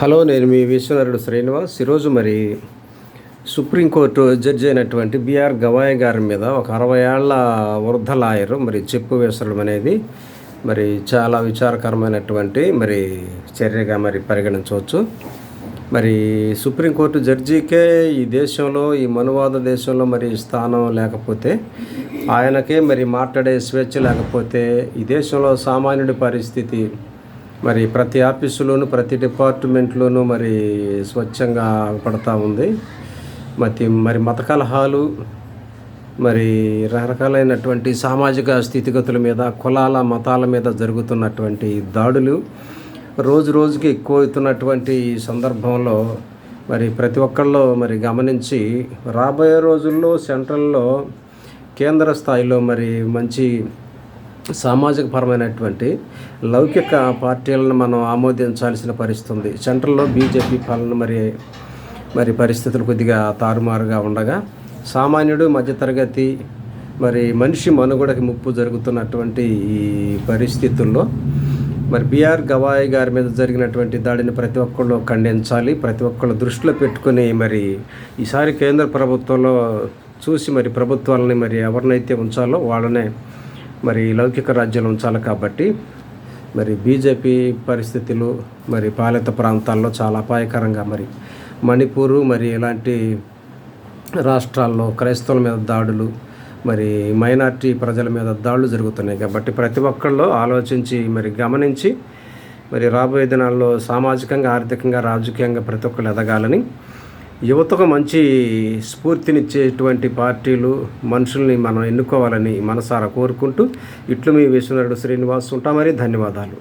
Hello నేను మీ విశ్వనరుడు శ్రీనివాస్. ఈరోజు మరి సుప్రీంకోర్టు జడ్జి అయినటువంటి బిఆర్ గవాయ్ గారి మీద ఒక అరవై ఏళ్ళ వృద్ధ లాయరు మరి చెప్పు వేసడం అనేది మరి చాలా విచారకరమైనటువంటి మరి చర్యగా మరి పరిగణించవచ్చు. మరి సుప్రీంకోర్టు జడ్జికే ఈ దేశంలో ఈ మనువాద దేశంలో మరి స్థానం లేకపోతే ఆయనకే మరి మాట్లాడే స్వేచ్ఛ లేకపోతే ఈ దేశంలో సామాన్యుడి పరిస్థితి మరి ప్రతి ఆఫీసులోను ప్రతి డిపార్ట్మెంట్లోనూ మరి స్వచ్ఛంగా పడతా ఉంది. మరి మరి మత కలహాలు మరి రకరకాలైనటువంటి సామాజిక స్థితిగతుల మీద కులాల మతాల మీద జరుగుతున్నటువంటి దాడులు రోజు రోజుకి ఎక్కువ అవుతున్నటువంటి సందర్భంలో మరి ప్రతి ఒక్కళ్ళు మరి గమనించి రాబోయే రోజుల్లో సెంట్రల్లో కేంద్ర స్థాయిలో మరి మంచి సామాజిక పరమైనటువంటి లౌకిక పార్టీలను మనం ఆమోదించాల్సిన పరిస్థితి ఉంది సెంట్రల్లో బీజేపీ పాలన మరి మరి పరిస్థితులు కొద్దిగా తారుమారుగా ఉండగా సామాన్యుడు మధ్యతరగతి మరి మనిషి మనుగడకి ముప్పు జరుగుతున్నటువంటి ఈ పరిస్థితుల్లో మరి బీఆర్ గవాయ్ గారి మీద జరిగినటువంటి దాడిని ప్రతి ఒక్కళ్ళు ఖండించాలి. ప్రతి ఒక్కళ్ళు దృష్టిలో పెట్టుకుని మరి ఈసారి కేంద్ర ప్రభుత్వంలో చూసి మరి ప్రభుత్వాలని మరి ఎవరినైతే ఉంచాలో వాళ్ళనే మరి లౌకిక రాజ్యాలు ఉంచాలి కాబట్టి మరి బీజేపీ పరిస్థితులు మరి పాలిత ప్రాంతాల్లో చాలా అపాయకరంగా మరి మణిపూరు మరి ఇలాంటి రాష్ట్రాల్లో క్రైస్తవుల మీద దాడులు మరి మైనార్టీ ప్రజల మీద దాడులు జరుగుతున్నాయి కాబట్టి ప్రతి ఒక్కళ్ళు ఆలోచించి మరి గమనించి మరి రాబోయే దినాల్లో సామాజికంగా ఆర్థికంగా రాజకీయంగా ప్రతి ఒక్కళ్ళు ఎదగాలని యువతకు మంచి స్ఫూర్తినిచ్చేటువంటి పార్టీలు మనుషుల్ని మనం ఎన్నుకోవాలని మనసారా కోరుకుంటూ ఇట్లు మీ విశ్వనరుడు శ్రీనివాస్ ఉంటామని ధన్యవాదాలు.